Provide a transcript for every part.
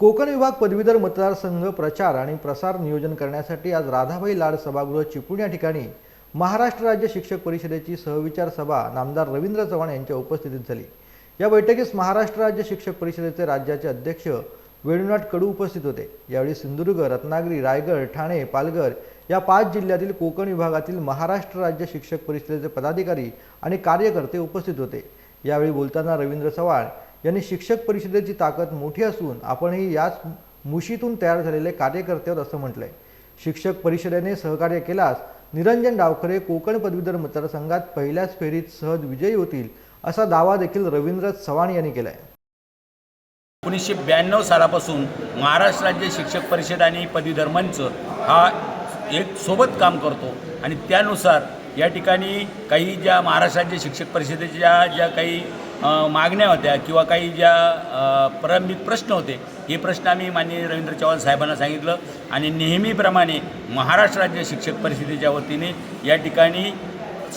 कोकण विभाग पदवीधर मतदारसंघ प्रचार आणि प्रसार नियोजन करण्यासाठी आज राधाबाई लाड सभागृह चिपळूण या ठिकाणी महाराष्ट्र राज्य शिक्षक परिषदेची सहविचार सभा नामदार रवींद्र चव्हाण यांच्या उपस्थितीत झाली. या बैठकीस महाराष्ट्र राज्य शिक्षक परिषदेचे राज्याचे अध्यक्ष वेणुनाथ कडू उपस्थित होते. यावेळी सिंधुदुर्ग रत्नागिरी रायगड ठाणे पालघर या पाच जिल्ह्यातील कोकण विभागातील महाराष्ट्र राज्य शिक्षक परिषदेचे पदाधिकारी आणि कार्यकर्ते उपस्थित होते. यावेळी बोलताना रवींद्र चव्हाण यांनी शिक्षक परिषदेची ताकद मोठी असून आपणही याच मुशीतून तयार झालेले कार्यकर्ते आहोत असं म्हटलंय. शिक्षक परिषदेने सहकार्य केल्यास निरंजन डावखरे कोकण पदवीधर मतदारसंघात पहिल्याच फेरीत सहज विजयी होतील असा दावा देखील रवींद्र चव्हाण यांनी केलाय. एकोणीसशे ब्याण्णव सालापासून महाराष्ट्र राज्य शिक्षक परिषद आणि पदवीधर मंच हा एक सोबत काम करतो आणि त्यानुसार या ठिकाणी काही ज्या महाराष्ट्राच्या शिक्षक परिषदेच्या ज्या काही मागण्या होत्या किंवा काही ज्या प्रारंभिक प्रलंबित प्रश्न होते हे प्रश्न आम्ही माननीय रवींद्र चव्हाण साहेबांना सांगितलं आणि नेहमीप्रमाणे महाराष्ट्र राज्य शिक्षक परिषदेच्या वतीने या ठिकाणी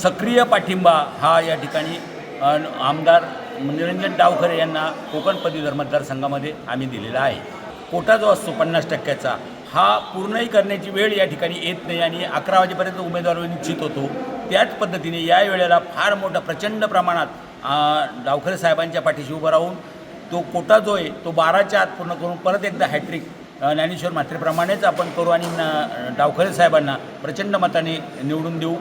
सक्रिय पाठिंबा हा या ठिकाणी आमदार निरंजन डावखरे यांना कोकण पदवीधर मतदारसंघामध्ये आम्ही दिलेला आहे. कोटा जो असतो पन्नास टक्क्याचा हा पूर्णही करण्याची वेळ या ठिकाणी येत नाही आणि अकरा वाजेपर्यंत उमेदवार निश्चित होतो. त्याच पद्धतीने या वेळेला फार मोठा प्रचंड प्रमाणात डावखरे साहेबांच्या पाठीशी उभं राहून तो कोटा जो आहे तो बाराच्या आत पूर्ण करून परत एकदा हॅट्रिक ज्ञानेश्वर म्हात्रेप्रमाणेच आपण करू आणि डावखरे साहेबांना प्रचंड मताने निवडून देऊ.